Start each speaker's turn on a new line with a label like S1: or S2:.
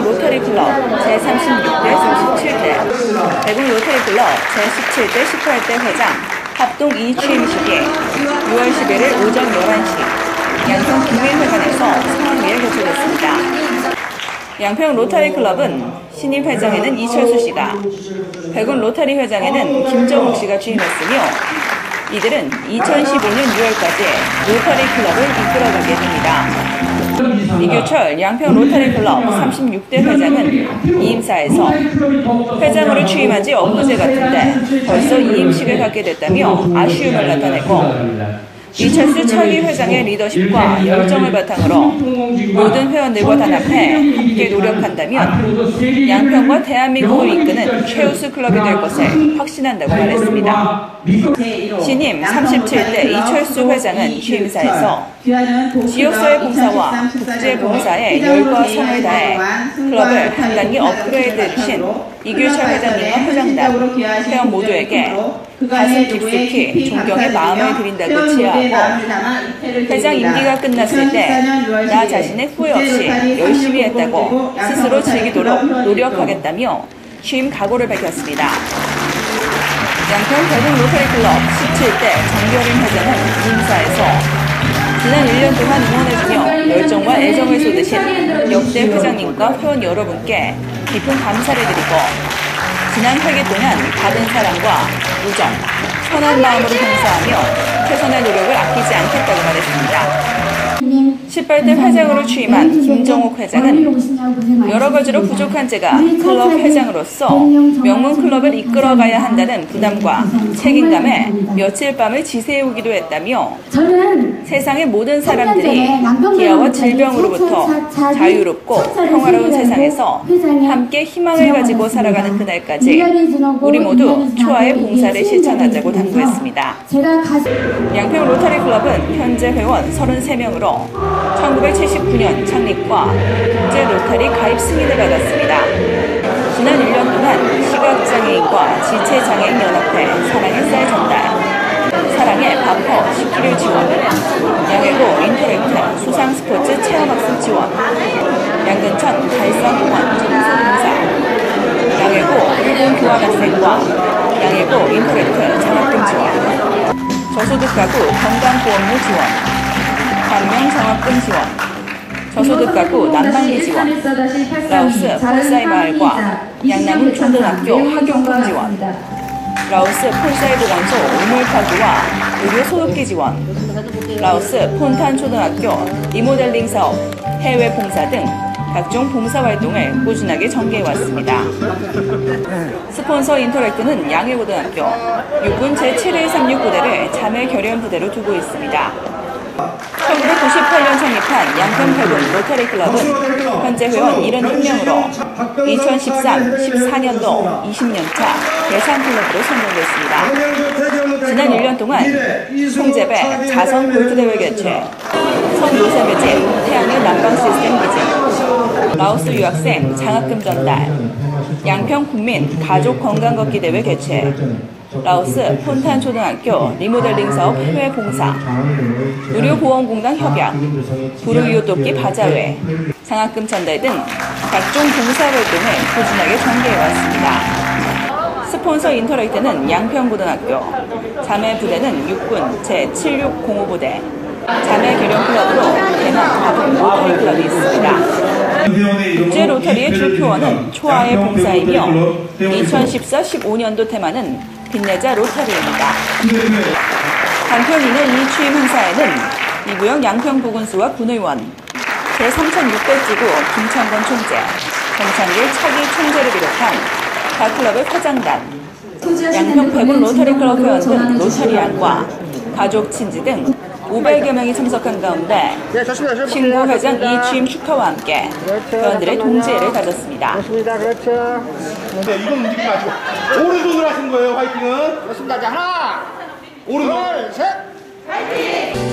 S1: 클럽 제36대 37대 대구 로터리 클럽 제17대 18대 회장 합동 2취임식이 6월 11일 오전 11시 양평 국민회관에서 성황리에 개최됐습니다. 양평 로터리 클럽은 신입 회장에는 이철수 씨가, 백운 로터리 회장에는 김정욱 씨가 취임했으며 이들은 2015년 6월까지 로터리 클럽을 이끌어가게 됩니다. 이규철 양평 로터리 클럽 36대 회장은 이임사에서 회장으로 취임한 지 엊그제 같은데 벌써 이임식을 갖게 됐다며 아쉬움을 나타내고 이철수 차기 회장의 리더십과 열정을 바탕으로 모든 회원들과 단합해 함께 노력한다면 양평과 대한민국을 이끄는 최우수 클럽이 될 것을 확신한다고 말했습니다. 신임 37대 이철수 회장은 취임사에서 지역사회 봉사와 국제 봉사에 열과 성을 다해 클럽을 한 단계 업그레이드 주신 이규철 회장님과 회장단, 회원 모두에게 가슴 깊숙이 존경의 마음을 드린다고 치하하고 회장 임기가 끝났을 때 나 자신의 후회 없이 열심히 했다고 스스로 즐기도록 노력하겠다며 취임 각오를 밝혔습니다. 양평 대동 로터리 클럽 17대 정결인 회장은 인사에서 지난 1년 동안 응원해주며 열정과 애정을 쏟으신 역대 회장님과 회원 여러분께 깊은 감사를 드리고 지난 회기 동안 받은 사랑과 우정, 선한 마음으로 봉사하며 최선의 노력을 아끼지 않겠다고 말했습니다. 18대 회장으로 취임한 김정욱 회장은 여러 가지로 부족한 제가 클럽 회장으로서 명문 클럽을 이끌어가야 한다는 부담과 책임감에 며칠 밤을 지새우기도 했다며 세상의 모든 사람들이 기아와 질병으로부터 자유롭고 평화로운 세상에서 함께 희망을 가지고 살아가는 그날까지 우리 모두 초아의 봉사를 실천하자고 당부했습니다. 양평 로터리 클럽은 현재 회원 33명으로 1979년 창립과 국제 로터리 가입 승인을 받았습니다. 지난 1년 동안 시각장애인과 지체장애인 연합회 사랑의 쌀 전달, 사랑의 바퍼 10kg 지원, 양해고 인터랙트 수상 스포츠 체험학습 지원, 양근천 달성공원 청소 봉사, 양해고 일본 교환학생과 양해고 인터랙트 장학금 지원, 저소득 가구 건강보험료 지원, 광명 장학금 지원, 저소득 가구 난방비 지원, 라오스 폴사이 마을과 양남은 초등학교 학용금 지원, 라오스 폴사이 보건소 우물파구와 의료 소독기 지원, 라오스 폰탄 초등학교 리모델링 사업, 해외 봉사 등 각종 봉사활동을 꾸준하게 전개해왔습니다. 스폰서 인터랙트는 양해고등학교 육군 제7136 부대를 자매 결연 부대로 두고 있습니다. 1998년 창립한 양평 팔군 로터리 클럽은 현재 회원 71명으로 2013-14년도 20년차 대상 클럽으로 선정됐습니다. 지난 1년 동안 송재배 자선 골프대회 개최, 선노세 매직 태양의 난방 시스템 기증, 라오스 유학생 장학금 전달, 양평 국민 가족 건강 걷기 대회 개최, 라오스 폰탄 초등학교 리모델링 사업 해외 봉사, 의료보험공단 협약, 불우이웃 돕기 바자회, 장학금 전달 등 각종 봉사활동을 꾸준하게 전개해왔습니다. 스폰서 인터랙트는 양평고등학교, 자매부대는 육군 제7605부대, 자매 교련클럽으로 대만 가동 로터리 클럽이 있습니다. 국제 로터리의 주 표어는 초아의 봉사이며 2014-15년도 테마는 빛내자 로터리입니다. 간편인의 이 취임 행사에는 이구영 양평부군수와 군의원, 제3600지구 김창건 총재, 정창길 차기 총재를 비롯한 각 클럽의 회장단, 양평 백운 로터리 클럽 회원 등 로터리안과 가족, 친지 등 500여 명이 참석한 가운데 신구 회장 이취임 축하와 함께 회원들의 동지회를 가졌습니다.
S2: 좋습니다. 그렇죠.
S3: 네, 이건 움직이지 마시고 오른손으로 하신 거예요 화이팅은
S2: 좋습니다. 자, 하나,
S3: 오른손
S2: 둘, 셋.